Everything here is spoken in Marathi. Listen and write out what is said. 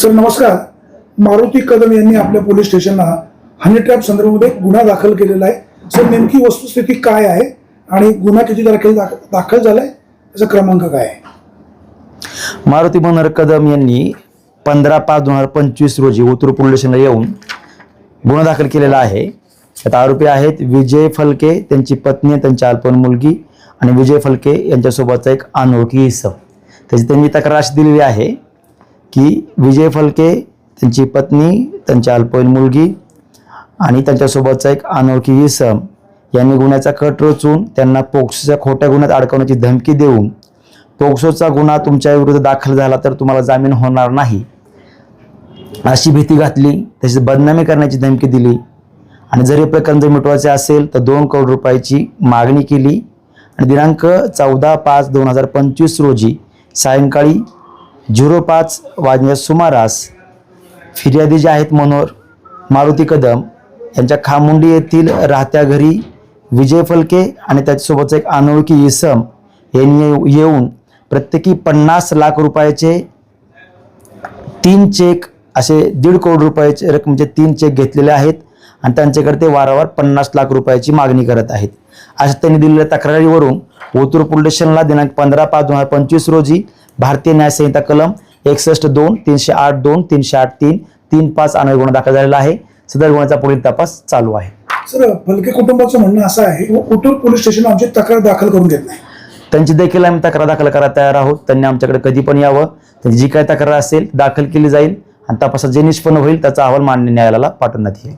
सर नमस्कार. मारुती कदम यांनी आपल्या पोलीस स्टेशनला हनी ट्रॅप संदर्भामध्ये गुन्हा दाखल केलेला आहे. सर नेमकी वस्तुस्थिती काय आहे आणि गुन्हा किती तारखेला दाखल झालाय? त्याचा क्रमांक काय आहे? मारुती मनोहर कदम यांनी पंधरा पाच दोन हजार पंचवीस रोजी उत्तर पोलीस स्टेशनला येऊन गुन्हा दाखल केलेला आहे. त्यात आरोपी आहेत विजय फलके त्यांची पत्नी त्यांची अल्पन मुलगी आणि विजय फलके यांच्यासोबतचा एक अनोळखी इसम त्याची त्यांनी तक्रार अशी दिलेली आहे की विजय फलके त्यांची पत्नी त्यांची अल्पवयीन मुलगी आणि त्यांच्यासोबतचा एक अनोळखी इसम यांनी गुन्ह्याचा कट रचून त्यांना पोक्सोच्या खोट्या गुन्ह्यात अडकवण्याची धमकी देऊन पोक्सोचा गुन्हा तुमच्या विरुद्ध दाखल झाला तर तुम्हाला जामीन होणार नाही. अशी भीती घातली त्याची बदनामी करण्याची धमकी दिली आणि जर हे प्रकरण जर मिटवायचे असेल तर दोन करोड रुपयाची मागणी केली आणि दिनांक चौदा पाच दोन हजार पंचवीस रोजी सायंकाळी झिरो पाच वाजण्याच्या सुमारास फिर्यादी जे आहेत मनोहर मारुती कदम यांच्या खामुंडी येथील राहत्या घरी विजय फलके आणि त्याच्यासोबतचा एक अनोळखी इसम यांनी येऊ- येऊन प्रत्येकी पन्नास लाख रुपयाचे तीन चेक असे दीड करोड रुपयाचे रकमेचे तीन चेक घेतलेले आहेत आणि त्यांच्याकडे ते वारंवार पन्नास लाख रुपयाची मागणी करत आहेत. अशा त्यांनी दिलेल्या तक्रारीवरून ओतूर पोलीस स्टेशनला दिनांक पंधरा पाच दोन हजार पंचवीस रोजी भारतीय न्याय संहिता कलम एकसष्ट दोन तीनशे आठ दोन तीनशे आठ तीन तीन पाच अन्वय गुन्हा दाखल झालेला आहे. सदर गुन्ह्याचा पुढील तपास चालू आहे. सर फलके कुटुंबाचं म्हणणं असं आहे उटूर पोलीस स्टेशन आमची तक्रार दाखल करून घेत नाही. त्यांची देखील आम्ही तक्रार दाखल करायला तयार आहोत. त्यांनी आमच्याकडे कधी पण यावं. त्यांची जी काय तक्रार असेल दाखल केली जाईल. आणि तपासात जे निष्पन्न होईल त्याचा अहवाल मान्य न्यायालयाला पाठवण्यात येईल.